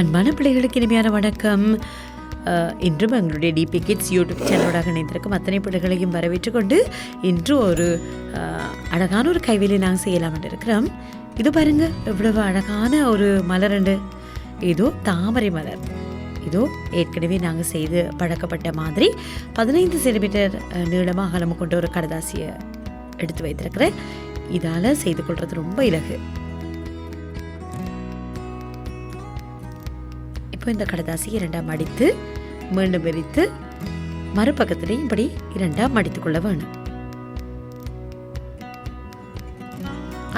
அன்பான பிள்ளைகளுக்கு இனிமையான வணக்கம். இன்றும் எங்களுடைய டிபி கிட்ஸ் யூடியூப் சேனலோடாக இணைந்திருக்கும் அத்தனை பிள்ளைகளையும் வரவேற்று கொண்டு இன்று ஒரு அழகான ஒரு கைவேலி நாங்கள் செய்யலாம் என்று இருக்கிறோம் இது பாருங்க எவ்வளவு அழகான ஒரு மலரண்டு இதோ தாமரை மலர். இதோ ஏற்கனவே நாங்கள் செய்து பழக்கப்பட்ட மாதிரி பதினைந்து சென்டிமீட்டர் நீளமாக அகலம் கொண்ட ஒரு கடதாசியை எடுத்து வைத்திருக்கிறேன். இதால் செய்து கொள்வது ரொம்ப இலகு. இப்போ இந்த கடதாசி இரண்டாம் மடித்து மீண்டும் விரித்து மறுபக்கத்திலையும் இப்படி இரண்டாம் மடித்து கொள்ள வேணும்.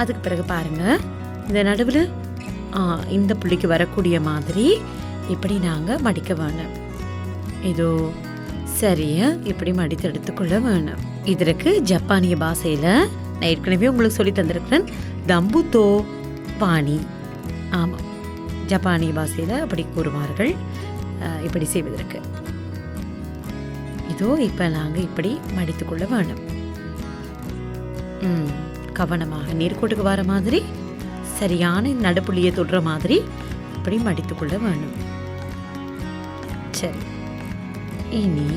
அதுக்கு பிறகு பாருங்க இந்த நடுவில் இந்த புள்ளிக்கு வரக்கூடிய மாதிரி இப்படி நாங்கள் மடிக்க வேணும். இதோ சரியா இப்படி மடித்து எடுத்துக்கொள்ள வேணும். இதற்கு ஜப்பானிய பாஷையில் நான் ஏற்கனவே உங்களுக்கு சொல்லி தந்திருக்கிறேன் தம்புத்தோ பாணி. ஆமாம் ஜப்பானிய பாஷையில் அப்படி கூறுவார்கள். இப்படி செய்வதற்கு. இதோ இப்போ நாங்கள் இப்படி மடித்துக்கொள்ள வேணும் கவனமாக நேர்கோட்டுக்கு வர மாதிரி சரியான நடுப்புள்ளியை தொடுற மாதிரி இப்படி மடித்துக்கொள்ள வேணும் சரி. இனி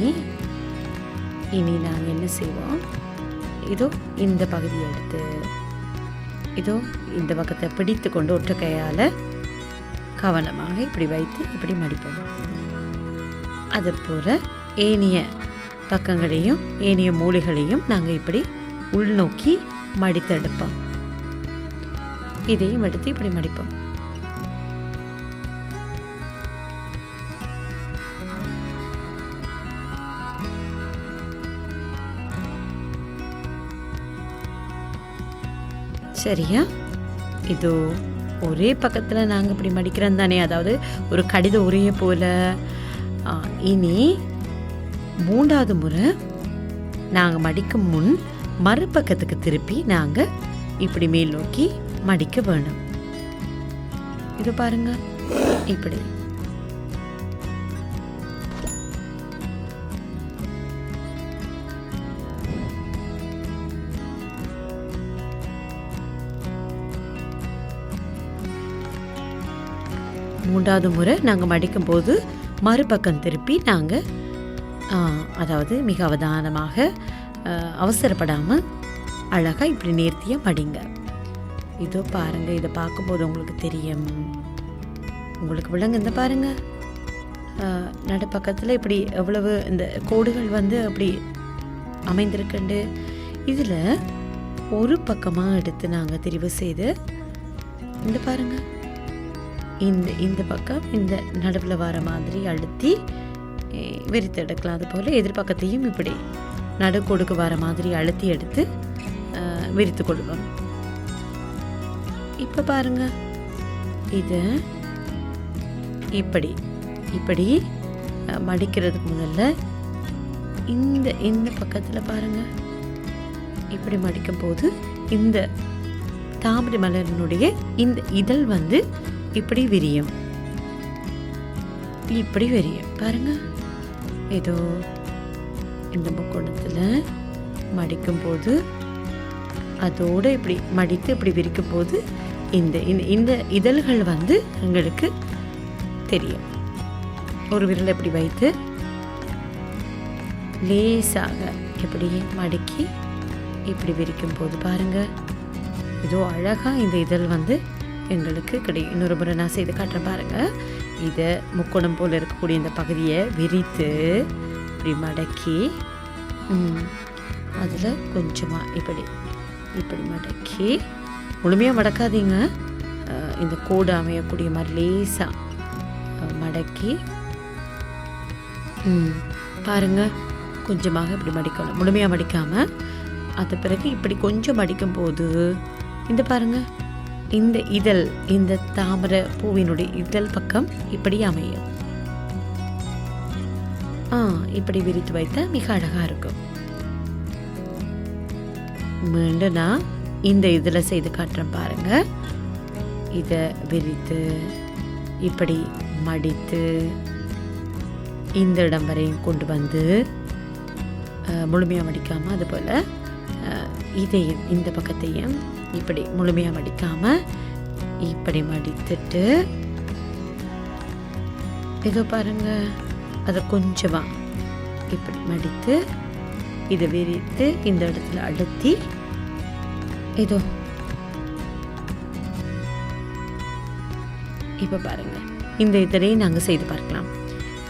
இனி நாங்கள் என்ன செய்வோம்? இதோ இந்த பகுதியை எடுத்து இதோ இந்த பக்கத்தை பிடித்து கொண்டு ஒற்றை கையால் கவனமாக இப்படி வைத்து இப்படி மடிப்போம். அது போல ஏனிய பக்கங்களையும் ஏனிய மூலைகளையும் நாங்கள் இப்படி உள்நோக்கி மடித்தெடுப்போம் இதையும் எடுத்து இப்படி மடிப்போம். சரியா? இதோ ஒரே பக்கத்தில் நாங்கள் இப்படி மடிக்கிறோம் தானே. அதாவது ஒரு கடித உரையை போல். இனி மூன்றாவது முறை நாங்கள் மடிக்கும் முன் மறுபக்கத்துக்கு திருப்பி நாங்கள் இப்படி மேல் நோக்கி மடிக்க வேணும். இது பாருங்க. இப்படி. மூன்றாவது முறை நாங்கள் மடிக்கும்போது மறுபக்கம் திருப்பி நாங்கள் அதாவது மிக அவதானமாக அவசரப்படாமல் அழகாக இப்படி நேர்த்தியாக மடிங்க. இதோ பாருங்கள் இதை பார்க்கும்போது உங்களுக்கு தெரியும். உங்களுக்கு விளங்க இந்த பாருங்க நடுப்பக்கத்தில் இப்படி எவ்வளவு இந்த கோடுகள் வந்து அப்படி அமைந்திருக்குண்டு. இதில் ஒரு பக்கமாக எடுத்து நாங்கள் தெரிவு செய்து இந்த பாருங்கள் இந்த இந்த பக்கம் இந்த நடுவில் வர மாதிரி அழுத்தி விரித்து எடுக்கலாம். அதுபோல் எதிர்பக்கத்தையும் இப்படி நடுக்கோடுக்கு வர மாதிரி அழுத்தி எடுத்து அஹ், விரித்து கொள்வோம். இப்போ பாருங்க. இது இப்படி இப்படி மடிக்கிறதுக்கு முதல்ல இந்த இந்த பக்கத்தில் பாருங்க. இப்படி மடிக்கும் போது இந்த தாமரை மலரினுடைய இந்த இதழ் வந்து இப்படி விரியும். இப்படி விரியும். பாருங்க. ஏதோ இந்த முக்கோணத்தில் மடிக்கும் போது அதோடு இப்படி மடித்து இப்படி விரிக்கும் போது இந்த இந்த- இந்த இதழ்கள் வந்து எங்களுக்கு தெரியும். ஒரு விரலை இப்படி வைத்து லேசாக இப்படி மடக்கி இப்படி விரிக்கும் போது பாருங்க. ஏதோ அழகாக இந்த இதழ் வந்து எங்களுக்கு கிடை இன்னொரு முறை நான் செய்து காட்டுறேன் பாருங்கள் இதை முக்கோணம் போல் இருக்கக்கூடிய இந்த பகுதியை விரித்து இப்படி மடக்கி அதில் கொஞ்சமாக இப்படி இப்படி மடக்கி முழுமையாக மடக்காதீங்க. இந்த கோடு அமையக்கூடிய மாதிரி லேசாக மடக்கி பாருங்கள் பாருங்க. கொஞ்சமாக இப்படி மடிக்கணும். முழுமையாக மடிக்காமல் அது பிறகு இப்படி கொஞ்சம் மடிக்கும் போது இந்த பாருங்கள் இந்த இதழ் இந்த தாமரை பூவினுடைய இதழ் பக்கம் இப்படி அமையும். ஆ இப்படி விரித்து வைத்தா மிக அழகா இருக்கும். மீண்டும் நான் இந்த இதில் செய்து காட்டுறேன் பாருங்க. இதை விரித்து இப்படி மடித்து இந்த இடம் வரையும் கொண்டு வந்து முழுமையாக மடிக்காமல் அதுபோல் இதையும் இந்த பக்கத்தையும் இப்படி முழுமையாக மடிக்காமல் இப்படி மடித்துட்டு இதோ பாருங்க அதை கொஞ்சமாக இப்படி மடித்து இதை விரித்து இந்த இடத்துல அழுத்தி இதோ. இப்போ பாருங்க இந்த இதனையும் நாங்கள் செய்து பார்க்கலாம்.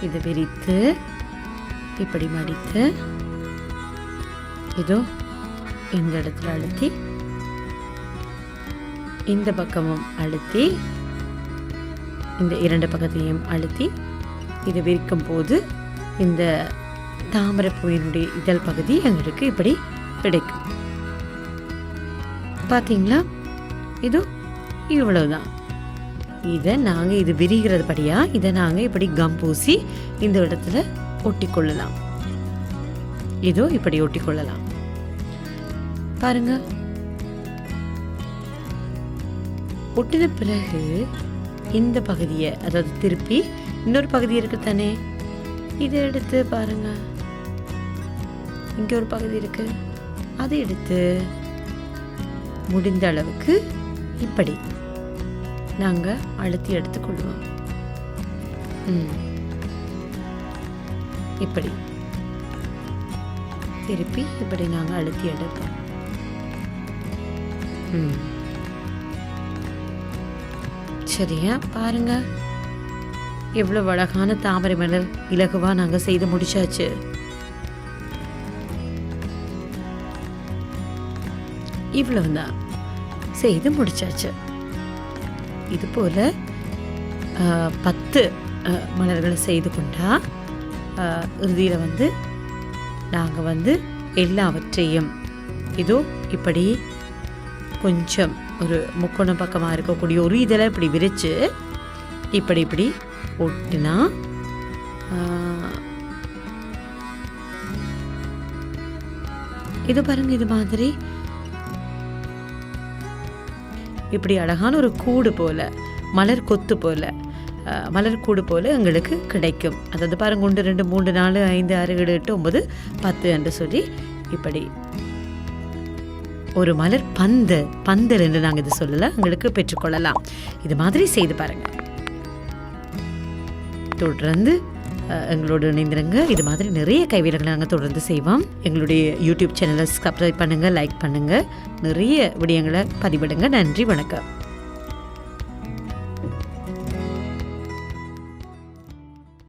இதை விரித்து இப்படி மடித்து இதோ இந்த இடத்துல அழுத்தி இந்த பக்கமும் அழுத்தி இந்த இரண்டு பக்கத்தையும் அழுத்தி இதை விரிக்கும் போது இந்த தாமரைப்பூவினுடைய இதழ் பகுதி எங்களுக்கு இப்படி கிடைக்கும். பார்த்தீங்களா இது இவ்வளவுதான். இதை நாங்கள் இது விரிகிறது படியா இதை நாங்கள் இப்படி கம் பூசி இந்த இடத்துல ஒட்டி கொள்ளலாம் இதோ இப்படி ஒட்டி கொள்ளலாம் பாருங்க. ஒட்டின பிறகு இந்த பகுதியை அதாவது திருப்பி இன்னொரு பகுதி இருக்கு தானே? இதை எடுத்து பாருங்க. இங்கே ஒரு பகுதி இருக்கு. அதை எடுத்து முடிந்த அளவுக்கு இப்படி நாங்கள் அழுத்தி எடுத்துக்கொள்வோம். ம். இப்படி. திருப்பி இப்படி நாங்கள் அழுத்தி எடுப்போம். ம். சரியா பாருங்க. எவ்வளவு அழகான தாமரை மலர் இலகுவா நாங்க செய்து முடிச்சாச்சு. இவ்வளவுதான் செய்து முடிச்சாச்சு. இது போல பத்து மலர்களை செய்து கொண்டா இறுதியில் வந்து நாங்கள் வந்து எல்லாவற்றையும் இதோ இப்படி கொஞ்சம் ஒரு முக்கோணம் பக்கமாக இருக்கக்கூடிய ஒரு இதெல்லாம் இப்படி விரித்து இப்படி இப்படி ஒட்டினா இது பாருங்க இது மாதிரி. இப்படி அழகான ஒரு கூடு போல மலர் கொத்து போல மலர் கூடு போல எங்களுக்கு கிடைக்கும். அதாவது பாருங்க ஒன்று ரெண்டு மூன்று நாலு ஐந்து ஆறு ஏழு எட்டு ஒன்பது பத்து என்று சொல்லி இப்படி ஒரு மலர் பந்து பந்தல் என்று நாங்கள் இது சொல்லலை உங்களுக்கு பெற்றுக்கொள்ளலாம் இது மாதிரி செய்து பாருங்கள் தொடர்ந்து எங்களோட எங்களோடு இணைந்திருங்க. இது மாதிரி நிறைய கைவிடங்களை நாங்கள் தொடர்ந்து செய்வோம். எங்களுடைய யூடியூப் சேனலை சப்ஸ்கிரைப் பண்ணுங்கள் லைக் பண்ணுங்கள் நிறைய விடயங்களை பதிவிடுங்க. நன்றி வணக்கம்.